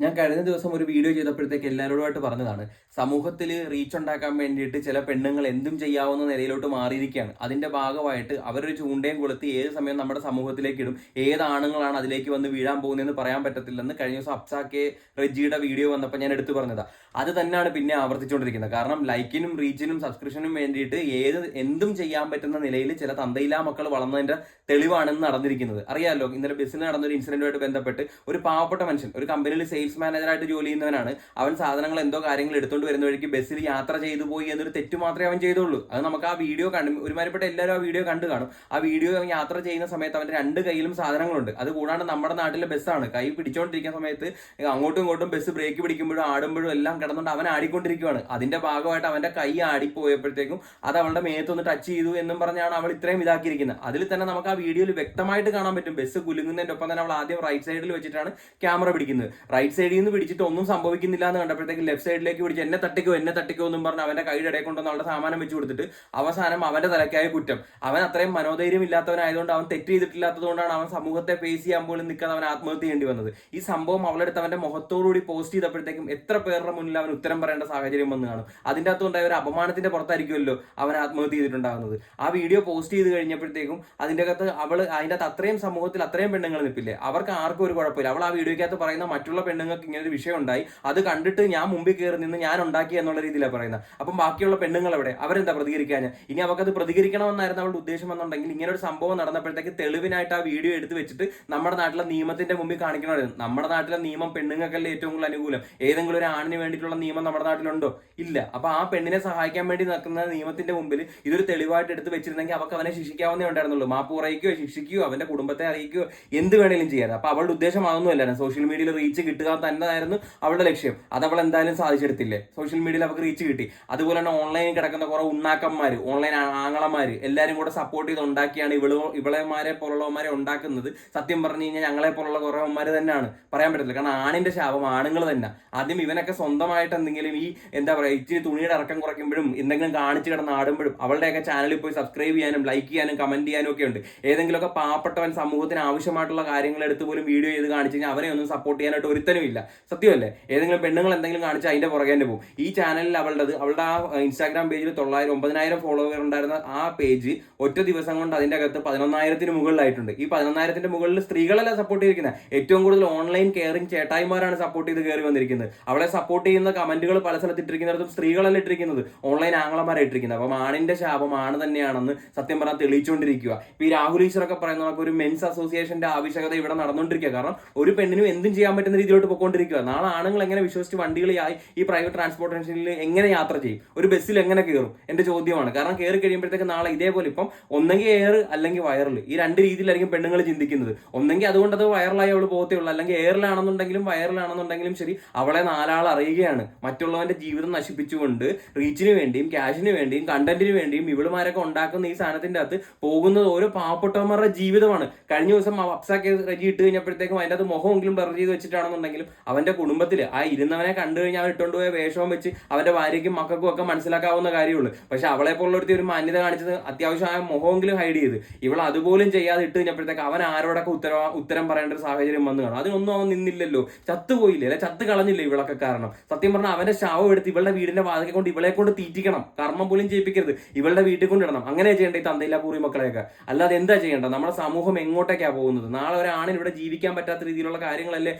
ഞാൻ കഴിഞ്ഞ ദിവസം ഒരു വീഡിയോ ചെയ്തപ്പോഴത്തേക്ക് എല്ലാവരോടുമായിട്ട് പറഞ്ഞതാണ് സമൂഹത്തിൽ റീച്ച് ഉണ്ടാക്കാൻ വേണ്ടിയിട്ട് ചില പെണ്ണുങ്ങൾ എന്തും ചെയ്യാവുന്ന നിലയിലോട്ട് മാറിയിരിക്കുകയാണ്. അതിന്റെ ഭാഗമായിട്ട് അവരൊരു ചൂണ്ടയും കൊളുത്തി ഏത് സമയം നമ്മുടെ സമൂഹത്തിലേക്ക് ഇടും ഏത് ആണുങ്ങളാണ് അതിലേക്ക് വന്ന് വീഴാൻ പോകുന്നതെന്ന് പറയാൻ പറ്റത്തില്ലെന്ന് കഴിഞ്ഞ ദിവസം അപ്സാക്കെ റെജിയുടെ വീഡിയോ വന്നപ്പോൾ ഞാൻ എടുത്തു പറഞ്ഞതാണ് അത് തന്നെയാണ് പിന്നെ ആവർത്തിച്ചുകൊണ്ടിരിക്കുന്നത്. കാരണം ലൈക്കിനും റീച്ചിനും സബ്സ്ക്രിപ്ഷനും വേണ്ടിയിട്ട് ഏത് എന്തും ചെയ്യാൻ പറ്റുന്ന നിലയിൽ ചില തന്തയില്ലാ മക്കൾ വളർന്നതിന്റെ തെളിവാണ് നടന്നിരിക്കുന്നത്. അറിയാമല്ലോ ഇന്നലെ ബസ്സിന് നടന്നൊരു ഇൻസിഡന്റുമായിട്ട് ബന്ധപ്പെട്ട് ഒരു പാവപ്പെട്ട മനുഷ്യൻ ഒരു കമ്പനിയിൽ സെയിൽസ് മാനേജറായിട്ട് ജോലി ചെയ്യുന്നവനാണ്. അവൻ സാധനങ്ങൾ എന്തോ കാര്യങ്ങൾ എടുത്തുകൊണ്ട് വരുന്ന വഴിക്ക് ബസ്സിൽ യാത്ര ചെയ്തു പോയി എന്നൊരു തെറ്റ് മാത്രമേ അവൻ ചെയ്തുള്ളൂ. അത് നമുക്ക് ആ വീഡിയോ കണ്ടു ഒരുമാതിരിപ്പെട്ട എല്ലാവരും ആ വീഡിയോ കണ്ടു കാണും. ആ വീഡിയോ അവൻ യാത്ര ചെയ്യുന്ന സമയത്ത് അവന്റെ രണ്ട് കയ്യിലും സാധനങ്ങളുണ്ട്. അത് കൂടാണ്ട് നമ്മുടെ നാട്ടിലെ ബസ്സാണ്. കൈ പിടിച്ചുകൊണ്ടിരിക്കുന്ന സമയത്ത് അങ്ങോട്ടും ഇങ്ങോട്ടും ബസ് ബ്രേക്ക് പിടിക്കുമ്പോഴും ആടുമ്പോഴും എല്ലാം കിടന്നുകൊണ്ട് അവൻ ആടിക്കൊണ്ടിരിക്കുകയാണ് അതിന്റെ ഭാഗമായിട്ട് അവന്റെ കൈ ആടിപ്പോയപ്പോഴത്തേക്കും അത് അവളുടെ മേത്തൊന്ന് ടച്ച് ചെയ്തു എന്നും പറഞ്ഞാണ് അവൾ ഇത്രയും ഇതാക്കിയിരിക്കുന്നത്. അതിൽ തന്നെ നമുക്ക് ആ വീഡിയോയിൽ വ്യക്തമായിട്ട് കാണാൻ പറ്റും. ബസ് കുലുങ്ങുന്നതിന്റെ ഒപ്പം തന്നെ അവൾ ആദ്യം റൈറ്റ് സൈഡിൽ വെച്ചിട്ടാണ് ക്യാമറ പിടിക്കുന്നത്. റൈറ്റ് സൈഡിൽ നിന്ന് പിടിച്ചിട്ട് ഒന്നും സംഭവിക്കുന്നില്ല എന്ന് കണ്ടപ്പോഴത്തേക്ക് ലെഫ്റ്റ് സൈഡിലേക്ക് പിടിച്ച് എന്നെ തട്ടിക്കോ എന്നെ തട്ടിക്കോ എന്നും പറഞ്ഞ് അവന്റെ കൈയുടെ ഇടയിൽ കൊണ്ടുവന്ന് അവളുടെ സാമാനം വെച്ച് കൊടുത്തിട്ട് അവസാനം അവന്റെ തലക്കായ കുറ്റം. അവൻ അത്രയും മനോധൈര്യം ഇല്ലാത്തവനായതുകൊണ്ട് അവൻ തെറ്റ് ചെയ്തിട്ടില്ലാത്തതുകൊണ്ടാണ് അവൻ സമൂഹത്തെ ഫേസ് ചെയ്യാൻ പോലും നിൽക്കാതെ അവൻ ആത്മഹത്യ ചെയ്യേണ്ടി വന്നത്. ഈ സംഭവം അവളെടുത്ത് അവന്റെ മുഖത്തോടുകൂടി പോസ്റ്റ് ചെയ്തപ്പോഴത്തേക്കും എത്ര പേരുടെ മുന്നിൽ അവൻ ഉത്തരം പറയേണ്ട സാഹചര്യം വന്നു കാണും. അതിന്റെ അകത്തുണ്ടായ ഒരു അപമാനത്തിന്റെ പുറത്തായിരിക്കുമല്ലോ അവൻ ആത്മഹത്യ ചെയ്തിട്ടുണ്ടാകുന്നത്. ആ വീഡിയോ പോസ്റ്റ് ചെയ്ത് കഴിഞ്ഞപ്പോഴത്തേക്കും അതിന്റെ അകത്ത് അവൾ അകത്ത് അത്രയും സമൂഹത്തിൽ അത്രയും പെണ്ണുങ്ങൾ നിൽപ്പില്ലേ? അവർക്ക് ആർക്കും ഒരു കുഴപ്പമില്ല. അവൾ ആ വീഡിയോയ്ക്കകത്ത് പറയുന്ന മറ്റുള്ള പെണ്ണുങ്ങൾക്ക് ഇങ്ങനെ ഒരു വിഷയം ഉണ്ടായി അത് കണ്ടിട്ട് ഞാൻ മുമ്പിൽ കയറി നിന്ന് ഞാൻ ഉണ്ടാക്കി എന്നുള്ള രീതിയിലാണ് പറയുന്നത്. അപ്പം ബാക്കിയുള്ള പെണ്ണുങ്ങൾ എവിടെ അവരെന്താ പ്രതികരിക്കാൻ ഇനി അവർക്കത് പ്രതികരിക്കണമെന്നായിരുന്നു അവളുടെ ഉദ്ദേശം എന്നുണ്ടെങ്കിൽ ഇങ്ങനെ ഒരു സംഭവം നടന്നപ്പോഴത്തേക്ക് തെളിവിനായിട്ട് ആ വീഡിയോ എടുത്ത് വെച്ചിട്ട് നമ്മുടെ നാട്ടിലെ നിയമത്തിന്റെ മുമ്പിൽ കാണിക്കണമായിരുന്നു. നമ്മുടെ നാട്ടിലെ നിയമം പെണ്ണുങ്ങൾക്കല്ലേ ഏറ്റവും കൂടുതൽ അനുകൂലം? ഏതെങ്കിലും ഒരു ആണിന് വേണ്ടിയിട്ടുള്ള നിയമം നമ്മുടെ നാട്ടിലുണ്ടോ? ഇല്ല. അപ്പൊ ആ പെണ്ണിനെ സഹായിക്കാൻ വേണ്ടി നടക്കുന്ന നിയമത്തിന്റെ മുമ്പിൽ ഇതൊരു തെളിവായിട്ട് എടുത്ത് വെച്ചിരുന്നെങ്കിൽ അവർക്ക് അവനെ ശിക്ഷിക്കാവുന്നേ ഉണ്ടായിരുന്നുള്ളൂ. മാപ്പ് പറയുകയോ ശിക്ഷിക്കുകയോ അവന്റെ കുടുംബത്തെ അറിയിക്കുകയോ എന്ത് വേണേലും ചെയ്യാം അപ്പൊ അവളുടെ ഉദ്ദേശം അതൊന്നുമല്ലായിരുന്നു സോഷ്യൽ മീഡിയയിൽ റീച്ച് കിട്ടുക തന്നെയായിരുന്നു അവളുടെ ലക്ഷ്യം. അത് അവൾ എന്തായാലും സാധിച്ചെടുത്തില്ലേ? സോഷ്യൽ മീഡിയയിൽ അവർക്ക് റീച്ച് കിട്ടി. അതുപോലെ തന്നെ ഓൺലൈനിൽ കിടക്കുന്ന കുറെ ഉണ്ണാക്കന്മാർ ഓൺലൈൻ ആങ്ങളമാർ എല്ലാവരും കൂടെ സപ്പോർട്ട് ചെയ്ത് ഉണ്ടാക്കിയാണ് ഇവൾ ഇവളെമാരെ പോലുള്ളവന്മാരെ ഉണ്ടാക്കുന്നത്. സത്യം പറഞ്ഞു കഴിഞ്ഞാൽ ഞങ്ങളെ പോലുള്ള കുറവന്മാര് തന്നെയാണ്. പറയാൻ പറ്റത്തില്ല. കാരണം ആണിന്റെ ശാപം ആണുങ്ങൾ തന്നെ. ആദ്യം ഇവനൊക്കെ സ്വന്തമായിട്ട് എന്തെങ്കിലും ഈ എന്താ പറയുക ഇച്ചിരി തുണിയുടെ ഇറക്കം കുറയ്ക്കുമ്പോഴും എന്തെങ്കിലും കാണിച്ചു കിടന്ന് ആടുമ്പോഴും അവളുടെയൊക്കെ ചാനലിൽ പോയി സബ്സ്ക്രൈബ് ചെയ്യാനും ലൈക്ക് ചെയ്യാനും കമന്റ് ചെയ്യാനും ഒക്കെ ഉണ്ട്. ഏതെങ്കിലുമൊക്കെ പാവപ്പെട്ടവൻ സമൂഹത്തിന് ആവശ്യമായിട്ടുള്ള കാര്യങ്ങൾ എടുത്ത് പോലും വീഡിയോ ചെയ്ത് കാണിച്ചു കഴിഞ്ഞാൽ അവരെ ഒന്നും സപ്പോർട്ട് ചെയ്യാനായിട്ട് ഒരുത്തനും ഇല്ല. സത്യമല്ലേ? ഏതെങ്കിലും പെണ്ണുങ്ങൾ എന്തെങ്കിലും കാണിച്ചാൽ അതിന്റെ പുറകെ തന്നെ പോകും. ഈ ചാനലിൽ അവളുടെ അവളുടെ ആ ഇൻസ്റ്റാഗ്രാം പേജിൽ തൊള്ളായിരം ഒമ്പതിനായിരം ഫോളോവർ ഉണ്ടായിരുന്ന ആ പേജ് ഒറ്റ ദിവസം കൊണ്ട് അതിന്റെ അകത്ത് പതിനൊന്നായിരത്തിന് മുകളിലായിട്ടുണ്ട്. ഈ പതിനൊന്നായിരത്തിന്റെ മുകളിൽ സ്ത്രീകളല്ല സപ്പോർട്ട് ചെയ്തിരിക്കുന്നത് ഏറ്റവും കൂടുതൽ ഓൺലൈൻ കെയറിംഗ് ചേട്ടായിമാരാണ് സപ്പോർട്ട് ചെയ്ത് കയറി വന്നിരിക്കുന്നത്. അവളെ സപ്പോർട്ട് ചെയ്യുന്ന കമന്റുകൾ പല സ്ഥലത്ത് ഇട്ടിരിക്കുന്നിടത്തും സ്ത്രീകളല്ല ഇട്ടിരിക്കുന്നത്? ഓൺലൈൻ ആംഗ്ലമാരായിട്ടിരിക്കുന്നത് അപ്പം ആണിന്റെ ശാപം ആണ് തന്നെയാണെന്ന് സത്യം പറഞ്ഞാൽ തെളിയിച്ചുകൊണ്ടിരിക്കുക ഇപ്പൊ ഈ രാഹുൽ ഈശ്വറൊക്കെ പറയുന്ന ഒരു മെൻസ് അസോസിയേഷന്റെ ആവശ്യകത ഇവിടെ നടന്നുകൊണ്ടിരിക്കുക കാരണം ഒരു പെണ്ണിനും എന്തും ചെയ്യാൻ പറ്റുന്ന രീതിയിലോട്ട് പോയിക്കൊണ്ടിരിക്കുക. നാളെ ആണുങ്ങൾ എങ്ങനെ വിശ്വസിച്ച് വണ്ടികളായി ഈ പ്രൈവറ്റ് ട്രാൻസ്പോർട്ടേഷനിൽ എങ്ങനെ യാത്ര ചെയ്യും? ഒരു ബസ്സിൽ എങ്ങനെ കയറും? എന്റെ ചോദ്യമാണ്. കാരണം കയറി കഴിയുമ്പോഴത്തേക്ക് നാളെ ഇതേപോലെ ഇപ്പം ഒന്നെങ്കിൽ എയർ അല്ലെങ്കിൽ വയറിൽ ഈ രണ്ട് രീതിയിലായിരിക്കും പെണ്ണുങ്ങൾ ചിന്തിക്കുന്നത്. ഒന്നെങ്കിൽ അതുകൊണ്ട് അത് വയറിലായി അവൾ പോകത്തേ ഉള്ളൂ. അല്ലെങ്കിൽ എയറിലാണെന്നുണ്ടെങ്കിലും വയറിലാണെന്നുണ്ടെങ്കിലും ശരി അവളെ നാലാൾ അറിയുകയാണ്. മറ്റുള്ളവന്റെ ജീവിതം നശിപ്പിച്ചുകൊണ്ട് റീച്ചിന് വേണ്ടിയും ക്യാഷിന് വേണ്ടിയും കണ്ടന്റിന് വേണ്ടിയും ഇവളുമാരൊക്കെ ഉണ്ടാക്കുന്ന ഈ സാധനത്തിന്റെ അകത്ത് പോകുന്നത് ഓരോ പാവപ്പെട്ടവന്മാരുടെ ജീവിതമാണ്. കഴിഞ്ഞ ദിവസം അപ്സാക്കി റെജി ഇട്ട് കഴിഞ്ഞപ്പോഴത്തേക്കും അതിന്റെ അത് മുഖമെങ്കിലും ബ്ലർ ചെയ്ത് വെച്ചിട്ടാണെന്നുണ്ടെങ്കിലും അവന്റെ കുടുംബത്തിൽ ആ ഇരുന്നവനെ കണ്ടു കഴിഞ്ഞാൽ അവൻ ഇട്ടുകൊണ്ട് പോയ വേഷവും വെച്ച് അവന്റെ ഭാര്യയ്ക്കും മക്കൾക്കും ഒക്കെ മനസ്സിലാക്കാവുന്ന കാര്യമുള്ളൂ. പക്ഷെ അവളെ പോലുള്ളൊരു ഒരു മാന്യത കാണിച്ചത് അത്യാവശ്യമായ മുഖമെങ്കിലും ഹൈഡ് ചെയ്ത്. ഇവൾ അതുപോലും ചെയ്യാതെ ഇട്ട് കഴിഞ്ഞപ്പോഴത്തേക്ക് അവൻ ആരോടൊക്കെ ഉത്തര ഉത്തരം പറയേണ്ട ഒരു സാഹചര്യം വന്നു കാണും. അതിനൊന്നും അവൻ നിന്നില്ലല്ലോ. ചത്തുപോയില്ലേ? അല്ലെ? ചത്ത് കളഞ്ഞില്ലേ ഇവളൊക്കെ കാരണം? സത്യം പറഞ്ഞാൽ അവന്റെ ശവം എടുത്ത് ഇവളുടെ വീടിന്റെ വാതിലെ കൊണ്ട് ഇവളെ കൊണ്ട് തീറ്റിക്കണം. കർമ്മം പോലും ചെയ്യിപ്പിക്കരുത്. ഇവളുടെ വീട്ടിൽ കൊണ്ടിടണം അങ്ങനെ ചെയ്യേണ്ട ഈ തന്തയില്ല പൂറി മക്കളെയൊക്കെ? അല്ലാതെ എന്താ ചെയ്യേണ്ടത്? നമ്മുടെ സമൂഹം എങ്ങോട്ടേക്കാണ് പോകുന്നത്? നാളെ ഒരാണിന് ഇവിടെ ജീവിക്കാൻ പറ്റാത്ത രീതിയിലുള്ള കാര്യങ്ങളല്ലേ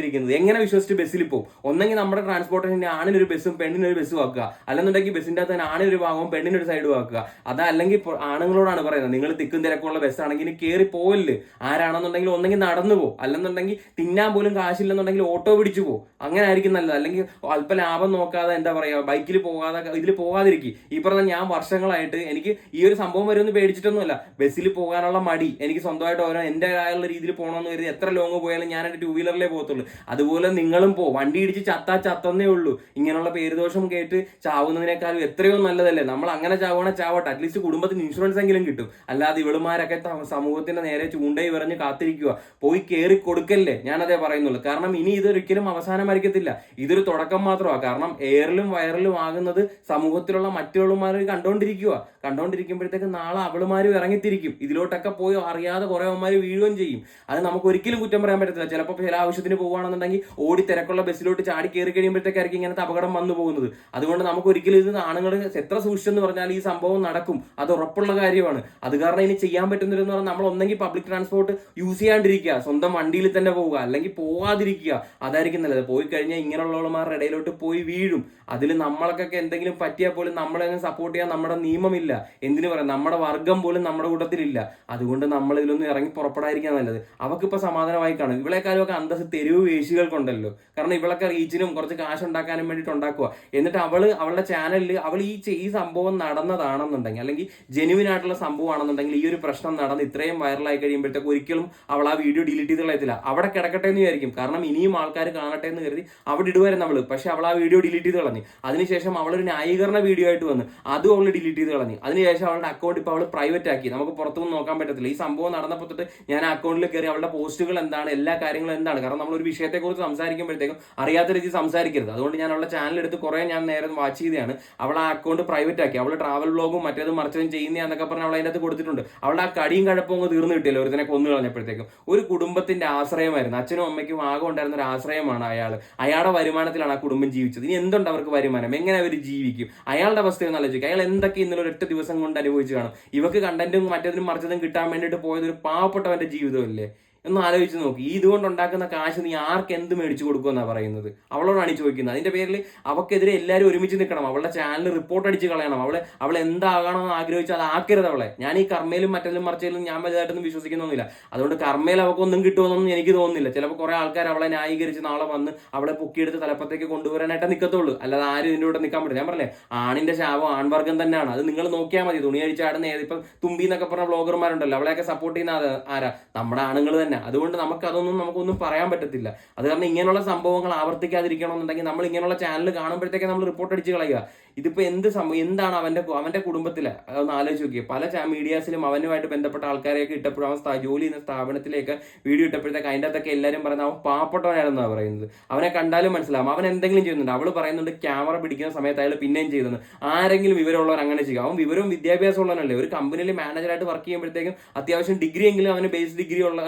നടന്നുകൊണ്ടിരിക്കുന്നത് എങ്ങനെ വിശ്വസിച്ച് ബസ്സിൽ പോകും ഒന്നെങ്കിൽ നമ്മുടെ ട്രാൻസ്പോർട്ടേഷന്റെ ആണിനൊരു ബസ്സും പെണ്ണിനൊരു ബസ്സും ആക്കുക. അല്ലെന്നുണ്ടെങ്കിൽ ബസ്സിന്റെ അകത്ത് തന്നെ ആണിനൊരു ഭാഗവും പെണ്ണിനൊരു സൈഡും ആക്കുക. അതല്ലെങ്കിൽ അല്ലെങ്കിൽ ആണുങ്ങളോടാണ് പറയുന്നത്. നിങ്ങൾ തിക്കും തിരക്കുള്ള ബസ്സാണെങ്കിൽ കയറി പോകല്ല് ആരാണെന്നുണ്ടെങ്കിൽ ഒന്നെങ്കിൽ നടന്നു പോകും അല്ലെന്നുണ്ടെങ്കിൽ തിന്നാൻ പോലും കാശില്ലെന്നുണ്ടെങ്കിൽ ഓട്ടോ പിടിച്ചു പോകും അങ്ങനെ ആയിരിക്കും നല്ലത്. അല്ലെങ്കിൽ അല്പ ലാഭം നോക്കാതെ എന്താ പറയുക ബൈക്കിൽ പോകാതെ ഇതിൽ പോകാതിരിക്കും. ഈ പറഞ്ഞ ഞാൻ വർഷങ്ങളായിട്ട് എനിക്ക് ഈ ഒരു സംഭവം വരുമെന്ന് പേടിച്ചിട്ടൊന്നുമല്ല. ബസ്സിൽ പോകാനുള്ള മടി. എനിക്ക് സ്വന്തമായിട്ട് ഓരോ എന്റെ ആയുള്ള രീതിയിൽ പോകണമെന്ന് കരുതി എത്ര ലോങ് പോയാലും ഞാൻ ടൂ വീലറിലേ പോകത്തുള്ളൂ. അതുപോലെ നിങ്ങളും പോ വണ്ടി ഇടിച്ച് ചത്താ ചത്തന്നേ ഉള്ളൂ. ഇങ്ങനെയുള്ള പേരുദോഷം കേട്ട് ചാവുന്നതിനേക്കാളും എത്രയോ നല്ലതല്ലേ? നമ്മൾ അങ്ങനെ ചാവണ ചാവട്ടെ. അറ്റ്ലീസ്റ്റ് കുടുംബത്തിന് ഇൻഷുറൻസ് എങ്കിലും കിട്ടും. അല്ലാതെ ഇവളുമാരൊക്കെ സമൂഹത്തിന്റെ നേരെ ചൂണ്ടയി വിറഞ്ഞ് കാത്തിരിക്കുക പോയി കയറി കൊടുക്കല്ലേ? ഞാനതേ പറയുന്നുള്ളൂ. കാരണം ഇനി ഇതൊരിക്കലും അവസാനമായിരിക്കത്തില്ല. ഇതൊരു തുടക്കം മാത്രമാണ് കാരണം എയറിലും വയറിലും ആകുന്നത് സമൂഹത്തിലുള്ള മറ്റുള്ളമാർ കണ്ടോണ്ടിരിക്കുക കണ്ടോണ്ടിരിക്കുമ്പോഴത്തേക്ക് നാളെ അവളുമാരും ഇറങ്ങിത്തിരിക്കും ഇതിലോട്ടൊക്കെ പോയി അറിയാതെ കുറെ അവന്മാർ വീഴുകയും ചെയ്യും. അത് നമുക്ക് ഒരിക്കലും കുറ്റം പറയാൻ പറ്റത്തില്ല. ചിലപ്പോൾ ചില ആവശ്യത്തിന് പോകുവാണെങ്കിൽ പോവുകയാണെന്നുണ്ടെങ്കിൽ ഓടി തിരക്കുള്ള ബസ്സിലോട്ട് ചാടി കയറി കഴിയുമ്പോഴത്തേക്കായിരിക്കും ഇങ്ങനത്തെ അപകടം വന്നു പോകുന്നത്. അതുകൊണ്ട് നമുക്ക് ഒരിക്കലും ഇത് ആണുങ്ങൾ എത്ര സൂക്ഷിച്ചെന്ന് പറഞ്ഞാൽ ഈ സംഭവം നടക്കും. അത് ഉറപ്പുള്ള കാര്യമാണ്. അത് കാരണം ഇനി ചെയ്യാൻ പറ്റുന്നതെന്ന് പറഞ്ഞാൽ നമ്മൾ ഒന്നെങ്കിൽ പബ്ലിക് ട്രാൻസ്പോർട്ട് യൂസ് ചെയ്യാണ്ടിരിക്കുക. സ്വന്തം വണ്ടിയിൽ തന്നെ പോവുക. അല്ലെങ്കിൽ പോവാതിരിക്കുക. അതായിരിക്കും നല്ലത്. പോയി കഴിഞ്ഞാൽ ഇങ്ങനെയുള്ളവന്മാരുടെ ഇടയിലോട്ട് പോയി വീഴും. അതിൽ നമ്മളൊക്കെ എന്തെങ്കിലും പറ്റിയാൽ പോലും നമ്മളെ സപ്പോർട്ട് ചെയ്യാൻ നമ്മുടെ നിയമമില്ല. എന്തിനു പറയാം? നമ്മുടെ വർഗം പോലും നമ്മുടെ കൂട്ടത്തിലില്ല. അതുകൊണ്ട് നമ്മൾ ഇതിലൊന്നും ഇറങ്ങി പുറപ്പെടാതിരിക്കാൻ നല്ലത്. അവക്കിപ്പോ സമാധാനമായി കാണും. ഇവളെക്കാളും ഒക്കെ അന്തസ് തെരുവ് വേശികൾക്കുണ്ടല്ലോ കാരണം ഇവളൊക്കെ റീച്ചിനും കുറച്ച് കാശ് ഉണ്ടാക്കാനും വേണ്ടിയിട്ട് ഉണ്ടാക്കുക എന്നിട്ട് അവൾ അവളുടെ ചാനലിൽ അവൾ ഈ ഈ സംഭവം നടന്നതാണെന്നുണ്ടെങ്കിൽ അല്ലെങ്കിൽ ജെനുവിൻ ആയിട്ടുള്ള സംഭവമാണെന്നുണ്ടെങ്കിൽ ഈ ഒരു പ്രശ്നം നടന്ന് ഇത്രയും വൈറലായി കഴിയുമ്പോഴത്തേക്ക് ഒരിക്കലും അവൾ ആ വീഡിയോ ഡിലീറ്റ് ചെയ്ത് കളയത്തില്ല അവിടെ കിടക്കട്ടെ എന്ന് വിചാരിക്കും. കാരണം ഇനിയും ആൾക്കാർ കാണട്ടെ എന്ന് കരുതി അവിടെ ഇടുവായിരുന്നു അവൾ. പക്ഷെ അവൾ ആ വീഡിയോ ഡിലീറ്റ് ചെയ്ത് കളഞ്ഞു. അതിനുശേഷം അവളൊരു ന്യായീകരണ വീഡിയോ ആയിട്ട് വന്ന് അതും അവൾ ഡിലീറ്റ് ചെയ്ത് കളഞ്ഞു. അതിനുശേഷം അവളുടെ അക്കൗണ്ട് ഇപ്പോൾ അവൾ പ്രൈവറ്റ് ആക്കി. നമുക്ക് പുറത്തൊന്നും നോക്കാൻ പറ്റത്തില്ല. ഈ സംഭവം നടന്നപ്പോൾ തൊട്ട് ഞാൻ അക്കൗണ്ടിൽ കയറി അവളുടെ പോസ്റ്റുകൾ എന്താണ്? എല്ലാ കാര്യങ്ങളും എന്താണ്? കാരണം നമ്മൾ ഒരു വിഷയത്തെക്കുറിച്ച് സംസാരിക്കുമ്പോഴത്തേക്കും അറിയാത്ത രീതിയിൽ സംസാരിക്കരുത്. അതുകൊണ്ട് ഞാൻ അവളുടെ ചാനൽ എടുത്ത് കുറേ ഞാൻ നേരം വാച്ച് ചെയ്തതാണ്. അവൾ ആ അക്കൗണ്ട് പ്രൈവറ്റ് ആക്കി. അവൾ ട്രാവൽ ബ്ലോഗും മറ്റേതും മറിച്ചതും ചെയ്യുന്നതെന്നൊക്കെ പറഞ്ഞ് അവൾ അതിനകത്ത് കൊടുത്തിട്ടുണ്ട്. അവളുടെ ആ കടിയും കഴപ്പും അങ്ങ് തീർന്നു കിട്ടിയല്ലോ ഒരുത്തിനെ കൊന്നു കളഞ്ഞപ്പോഴത്തേക്കും. ഒരു കുടുംബത്തിന്റെ ആശ്രയമായിരുന്നു. അച്ഛനും അമ്മയ്ക്കും ആകെ ഉണ്ടായിരുന്ന ഒരു ആശ്രയമാണ് അയാൾ അയാളുടെ വരുമാനത്തിലാണ് ആ കുടുംബം ജീവിച്ചത്. ഇനി എന്തുണ്ട് അവർക്ക് വരുമാനം? എങ്ങനെ അവർ ജീവിക്കും? അയാളുടെ അവസ്ഥ ഒന്ന് ആലോചിക്കുക അയാൾ എന്തൊക്കെ ഇന്നലെ ഒരൊറ്റ ദിവസം കൊണ്ട് അനുഭവിച്ചു കാണും? ഇവക്ക് കണ്ടന്റും മറ്റേതിനും മറിച്ചതും കിട്ടാൻ വേണ്ടിയിട്ട് പോയത് ഒരു പാവപ്പെട്ടവന്റെ ജീവിതമല്ലേ? ഒന്ന് ആലോചിച്ച് നോക്കി. ഈ ഇതുകൊണ്ട് ഉണ്ടാക്കുന്ന കാശ് നീ ആർക്ക് എന്ത് മേടിച്ചു കൊടുക്കുമെന്നാണ് പറയുന്നത്? അവളോടാണ് ചോദിക്കുന്നത്. അതിന്റെ പേരിൽ അവക്കെതിരെ എല്ലാവരും ഒരുമിച്ച് നിൽക്കണം. അവളുടെ ചാനൽ റിപ്പോർട്ട് അടിച്ച് കളയണം. അവളെ അവൾ എന്താകണമെന്ന് ആഗ്രഹിച്ചാൽ അത് ആക്കരുത് അവളെ. ഞാൻ ഈ കർമ്മയിലും മറ്റേലും മറിച്ചതിലും ഞാൻ വലുതായിട്ടൊന്നും വിശ്വസിക്കുന്നൊന്നുമില്ല. അതുകൊണ്ട് കർമ്മയിൽ അവക്കൊന്നും കിട്ടുമെന്നൊന്നും എനിക്ക് തോന്നുന്നില്ല. ചിലപ്പോൾ കുറെ ആൾക്കാർ അവളെ ന്യായീകരിച്ച് നാളെ വന്ന് അവളെ പൊക്കിയെടുത്ത് തലപ്പത്തേക്ക് കൊണ്ടുവരാനായിട്ട് നിൽക്കത്തുള്ളൂ അല്ലാതെ ആരും ഇതിന്റെ കൂടെ നിൽക്കാൻ പറ്റില്ല. ഞാൻ പറഞ്ഞേ ആണിന്റെ ശാപം ആൺവർഗം തന്നെയാണ്. അത് നിങ്ങൾ നോക്കിയാൽ മതി. തുണി അഴിച്ചാടുന്ന ഏത് ഇപ്പം തുമ്പി എന്നൊക്കെ പറഞ്ഞ ബ്ലോഗർമാരുണ്ടല്ലോ അവളെയൊക്കെ സപ്പോർട്ട് ചെയ്യുന്ന ആരാ? നമ്മുടെ ആണുങ്ങൾ തന്നെ അതുകൊണ്ട് നമുക്ക് അതൊന്നും നമുക്കൊന്നും പറയാൻ പറ്റത്തില്ല. അത് കാരണം ഇങ്ങനെയുള്ള സംഭവങ്ങൾ ആവർത്തിക്കാതിരിക്കണം എന്നുണ്ടെങ്കിൽ നമ്മൾ ഇങ്ങനെയുള്ള ചാനൽ കാണുമ്പോഴത്തേക്ക് നമ്മൾ റിപ്പോർട്ട് അടിച്ച് കളയുക. ഇതിപ്പോ എന്ത് സംഭവം എന്താണ് അവന്റെ അവന്റെ കുടുംബത്തിൽ അതൊന്ന് ആലോചിച്ച് നോക്കിയത് പല മീഡിയാസിലും അവനുമായിട്ട് ബന്ധപ്പെട്ട ആൾക്കാരെയൊക്കെ ഇട്ടപ്പോഴും അവൻ ജോലി ചെയ്യുന്ന സ്ഥാപനത്തിലേക്ക് വീഡിയോ ഇട്ടപ്പോഴത്തേക്ക് അതിന്റെ അകത്തൊക്കെ എല്ലാവരും പറയുന്നത് അവൻ പാവപ്പെട്ടവനാണെന്നാണ് പറയുന്നത്. അവനെ കണ്ടാലും മനസ്സിലാവും. അവൻ എന്തെങ്കിലും ചെയ്യുന്നുണ്ട്. അവൾ പറയുന്നുണ്ട് ക്യാമറ പിടിക്കുന്ന സമയത്ത് അയാൾ പിന്നെയും ചെയ്യുന്നത് ആരെങ്കിലും വിവരമുള്ളവർ അങ്ങനെ ചെയ്യുക അവൻ വിവരവും വിദ്യാഭ്യാസം ഉള്ളവനല്ലേ ഒരു കമ്പനിയിൽ മാനേജറായിട്ട് വർക്ക് ചെയ്യുമ്പോഴത്തേക്കും അത്യാവശ്യം ഡിഗ്രി എങ്കിലും അവന് ബേസ് ഡിഗ്രി ഉള്ള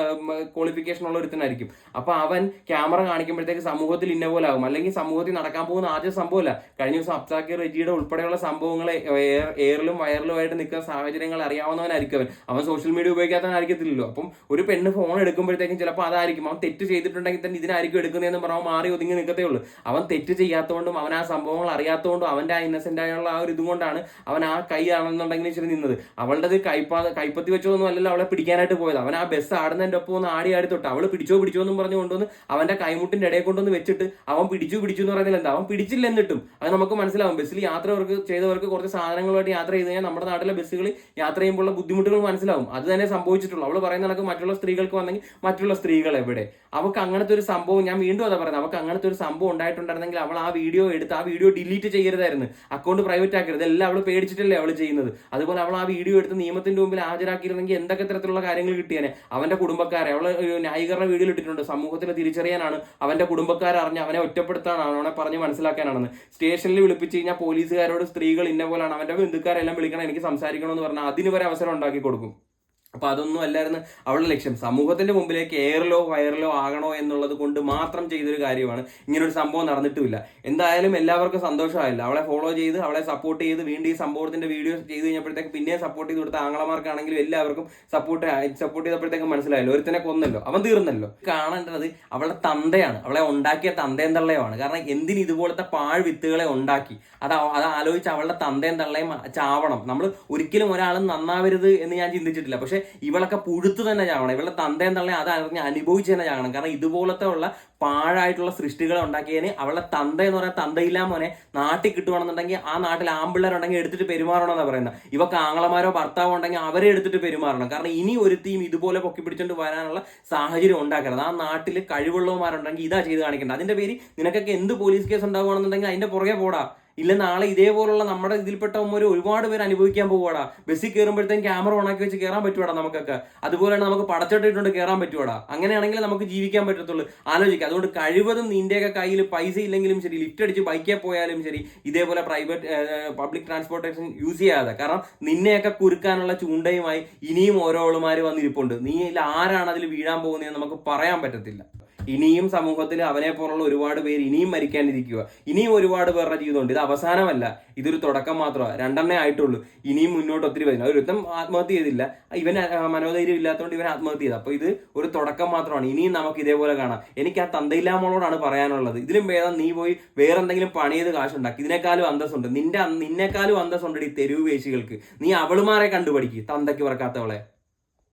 ക്വാളിഫിക്കേഷൻ ഉള്ള ഒരുത്തനായിരിക്കും. അപ്പോൾ അവൻ ക്യാമറ കാണിക്കുമ്പോഴത്തേക്ക് സമൂഹത്തിൽ ഇന്ന പോലെ ആകും. അല്ലെങ്കിൽ സമൂഹത്തിൽ നടക്കാൻ പോകുന്ന ആദ്യ സംഭവമല്ല. കഴിഞ്ഞ ദിവസം അബ്സാക്കി റെജിയുടെ ഉൾപ്പെടെയുള്ള സംഭവങ്ങളെ എയർ- എയറിലും വയറിലുമായിട്ട് നിൽക്കുന്ന സാഹചര്യങ്ങൾ അറിയാവുന്നവനായിരിക്കും അവൻ. അവൻ സോഷ്യൽ മീഡിയ ഉപയോഗിക്കാത്തവനായിരിക്കത്തില്ലല്ലോ. അപ്പം ഒരു പെണ്ണ് ഫോൺ എടുക്കുമ്പോഴത്തേക്കും ചിലപ്പോൾ അതായിരിക്കും. അവൻ തെറ്റ് ചെയ്തിട്ടുണ്ടെങ്കിൽ തന്നെ ഇതിനായിരിക്കും എടുക്കുന്നതെന്ന് പറഞ്ഞാൽ മാറി ഒതുങ്ങി നിൽക്കത്തേ ഉള്ളൂ. അവൻ തെറ്റ് ചെയ്യാത്തതുകൊണ്ടും അവൻ ആ സംഭവങ്ങൾ അറിയാത്തതുകൊണ്ടും അവന്റെ ആ ഇന്നസെന്റ് ആയുള്ള ആ ഒരു ഇതുകൊണ്ടാണ് അവൻ ആ കൈ ആണെന്നുണ്ടെങ്കിൽ ഇച്ചിരി നിന്നത്. അവളുടെ കൈപ്പാ കൈപ്പത്തി വെച്ചോന്നും അല്ലല്ലോ അവളെ പിടിക്കാനായിട്ട് പോയത്. അവൻ ആ ബസ് ആടുന്നതിന്റെ ഒപ്പം ഒന്ന് ആടി ആടി തൊട്ട് അവൾ പിടിച്ചോ പിടിച്ചോ എന്നും പറഞ്ഞു കൊണ്ടുവന്ന് അവന്റെ കൈമുട്ടിന്റെ ഇടയിൽ കൊണ്ടുവന്ന് വെച്ചിട്ട് അവൻ പിടിച്ചു പിടിച്ചു എന്ന് പറയുന്നില്ല എന്താ? അവൻ പിടിച്ചില്ല എന്നിട്ടും അത് നമുക്ക് മനസ്സിലാവും. ബസ്സിൽ യാത്രവർക്ക് ചെയ്തവർക്ക് കുറച്ച് സാധനങ്ങളുമായിട്ട് യാത്ര ചെയ്ത് കഴിഞ്ഞാൽ നമ്മുടെ നാട്ടിലെ ബസ്സുകളിൽ യാത്ര ചെയ്യുമ്പോഴുള്ള ബുദ്ധിമുട്ടുകൾ മനസ്സിലാവും. അത് തന്നെ സംഭവിച്ചിട്ടുള്ളൂ. അവൾ പറയുന്ന കണക്ക് മറ്റുള്ള സ്ത്രീകൾക്ക് വന്നെങ്കിൽ മറ്റുള്ള സ്ത്രീകൾ എവിടെ? അവർക്ക് അങ്ങനത്തെ ഒരു സംഭവം ഞാൻ വീണ്ടും അതാ പറയുന്നത്. അവർക്ക് അങ്ങനത്തെ ഒരു സംഭവം ഉണ്ടായിട്ടുണ്ടായിരുന്നെങ്കിൽ അവൾ ആ വീഡിയോ എടുത്ത് ആ വീഡിയോ ഡിലീറ്റ് ചെയ്യരുതായിരുന്നു. അക്കൗണ്ട് പ്രൈവറ്റ് ആക്കരുത്. എല്ലാം അവൾ പേടിച്ചിട്ടല്ലേ അവൾ ചെയ്യുന്നത്. അതുപോലെ അവൾ ആ വീഡിയോ എടുത്ത് നിയമത്തിന്റെ മുമ്പിൽ ഹാജരാക്കിയിരുന്നെങ്കിൽ എന്തൊക്കെ തരത്തിലുള്ള കാര്യങ്ങൾ കിട്ടിയാൽ അവന്റെ കുടുംബക്കാരെ. അവൾ ന്യായീകരണ വീഡിയോ ഇട്ടിട്ടുണ്ട്. സമൂഹത്തിൽ തിരിച്ചറിയാനാണ് അവന്റെ കുടുംബക്കാരെ അറിഞ്ഞ് അവനെ ഒറ്റപ്പെടുത്താനാണ് അവനെ പറഞ്ഞ് മനസ്സിലാക്കാനാണെന്ന്. സ്റ്റേഷനിൽ വിളിപ്പിച്ച് കഴിഞ്ഞാൽ പോലീസുകാരോട് സ്ത്രീകൾ ഇന്ന പോലാണ് അവന്റെ ബന്ധുക്കാരെല്ലാം വിളിക്കണം എനിക്ക് സംസാരിക്കണമെന്ന് പറഞ്ഞാൽ അതിന് വരെ അവസരം ഉണ്ടാക്കി കൊടുക്കും. അപ്പൊ അതൊന്നും അല്ലായിരുന്നു. അവളുടെ ലക്ഷ്യം. സമൂഹത്തിന്റെ മുമ്പിലേക്ക് എയറിലോ വയറിലോ ആകണോ എന്നുള്ളത് കൊണ്ട് മാത്രം ചെയ്തൊരു കാര്യമാണ്. ഇങ്ങനൊരു സംഭവം നടന്നിട്ടുമില്ല. എന്തായാലും എല്ലാവർക്കും സന്തോഷമായില്ല. അവളെ ഫോളോ ചെയ്ത് അവളെ സപ്പോർട്ട് ചെയ്ത് വീണ്ടും ഈ സംഭവത്തിന്റെ വീഡിയോ ചെയ്ത് കഴിഞ്ഞപ്പോഴത്തേക്ക് പിന്നെയും സപ്പോർട്ട് ചെയ്ത് കൊടുത്ത ആങ്ങളമാർക്കാണെങ്കിലും എല്ലാവർക്കും സപ്പോർട്ട് സപ്പോർട്ട് ചെയ്തപ്പോഴത്തേക്കും മനസ്സിലായല്ലോ. ഒരുത്തനെ കൊന്നല്ലോ. അവൻ തീർന്നല്ലോ. കാണേണ്ടത് അവളുടെ തന്തയാണ്. അവളെ ഉണ്ടാക്കിയ തന്തയും തള്ളയുമാണ്. കാരണം എന്തിന് ഇതുപോലത്തെ പാഴ് വിത്തുകളെ ഉണ്ടാക്കി? അത് അത് ആലോചിച്ച് അവളുടെ തന്തയും തള്ളയും ചാവണം. നമ്മൾ ഒരിക്കലും ഒരാളും നന്നാവരുത് എന്ന് ഞാൻ ചിന്തിച്ചിട്ടില്ല. പക്ഷെ ഇവളൊക്കെ പുഴുത്തു തന്നെ ചാവണം ഇവളുടെ തന്തയും തള്ളയും അത് അറിഞ്ഞ് അനുഭവിച്ച് തന്നെ ചാവണം കാരണം ഇതുപോലത്തെ ഉള്ള പാഴായിട്ടുള്ള സൃഷ്ടികൾ ഉണ്ടാക്കിയതിന് അവളുടെ തന്ത എന്ന് പറയുന്ന തന്തയില്ലാ മോനെ. നാട്ടിൽ കിട്ടുവാണെന്നുണ്ടെങ്കിൽ ആ നാട്ടിൽ ആമ്പിള്ളേരുണ്ടെങ്കിൽ എടുത്തിട്ട് പെരുമാറണമെന്നാണ് പറയുന്നത്. ഇവക്ക് ആങ്ങളമാരോ ഭർത്താവോ ഉണ്ടെങ്കിൽ അവരെ എടുത്തിട്ട് പെരുമാറണം. കാരണം ഇനി ഒരു ഒരുത്തിയും ഇതുപോലെ പൊക്കി പിടിച്ചോണ്ട് വരാനുള്ള സാഹചര്യം ഉണ്ടാക്കരുത്. ആ നാട്ടിൽ കഴിവുള്ളവന്മാരുണ്ടെങ്കിൽ ഇതാ ചെയ്ത് കാണിക്കേണ്ടത് അതിന്റെ പേര് നിനക്കൊക്കെ എന്ത് പോലീസ് കേസ് ഉണ്ടാവുകയാണെന്നുണ്ടെങ്കിൽ അതിന്റെ പുറകെ പോടാ. ഇല്ല നാളെ ഇതേപോലുള്ള നമ്മുടെ ഒരു ഒരുപാട് പേര് അനുഭവിക്കാൻ പോവാടാ ബസ്സിൽ കയറുമ്പോഴത്തേക്കും ക്യാമറ ഓണാക്കി വെച്ച് കയറാൻ പറ്റുവാടാ നമുക്കൊക്കെ. അതുപോലെയാണ് നമുക്ക് പടച്ചിട്ടിട്ടുണ്ട് കയറാൻ പറ്റുവാടാ. അങ്ങനെയാണെങ്കിൽ നമുക്ക് ജീവിക്കാൻ പറ്റത്തുള്ളൂ. ആലോചിക്കുക അതുകൊണ്ട് കഴിവതും നിന്റെയൊക്കെ കയ്യിൽ പൈസ ഇല്ലെങ്കിലും ശരി ലിഫ്റ്റ് അടിച്ച് ബൈക്കിൽ പോയാലും ശരി ഇതേപോലെ പ്രൈവറ്റ് പബ്ലിക് ട്രാൻസ്പോർട്ടേഷൻ യൂസ് ചെയ്യാതെ. കാരണം നിന്നെയൊക്കെ കുരുക്കാനുള്ള ചൂണ്ടയുമായി ഇനിയും ഓരോ ആളുമാർ വന്നിരിപ്പുണ്ട്. നീ ആരാണ് അതിൽ വീഴാൻ പോകുന്നതെന്ന് നമുക്ക് പറയാൻ പറ്റത്തില്ല. ഇനിയും സമൂഹത്തിൽ അവനെ പോലുള്ള ഒരുപാട് പേര് ഇനിയും മരിക്കാനിരിക്കുക. ഇനിയും ഒരുപാട് പേരുടെ ജീവിതമുണ്ട് ഇത് അവസാനമല്ല. ഇതൊരു തുടക്കം മാത്രമാണ് രണ്ടെണ്ണേ ആയിട്ടുള്ളൂ. ഇനിയും മുന്നോട്ട് ഒത്തിരി വരുന്നു. ഒരുത്തം ആത്മഹത്യ ചെയ്തില്ല. ഇവൻ മനോധൈര്യം ഇല്ലാത്തതുകൊണ്ട് ഇവൻ ആത്മഹത്യ ചെയ്തു. അപ്പൊ ഇത് ഒരു തുടക്കം മാത്രമാണ്. ഇനിയും നമുക്ക് ഇതേപോലെ കാണാം. എനിക്ക് ആ തന്തയില്ലാമോളോടാണ് പറയാനുള്ളത്. ഇതിലും ഭേദം നീ പോയി വേറെ എന്തെങ്കിലും പണി ചെയ്ത് കാശുണ്ടാക്കി. ഇതിനേക്കാളും അന്തസ്സുണ്ട്. നിന്റെ നിന്നെക്കാളും അന്തസ്സുണ്ട് ഈ തെരുവ് വേശികൾക്ക്. നീ അവളുമാരെ കണ്ടുപഠിക്കും. തന്തയ്ക്ക് പറക്കാത്തവളെ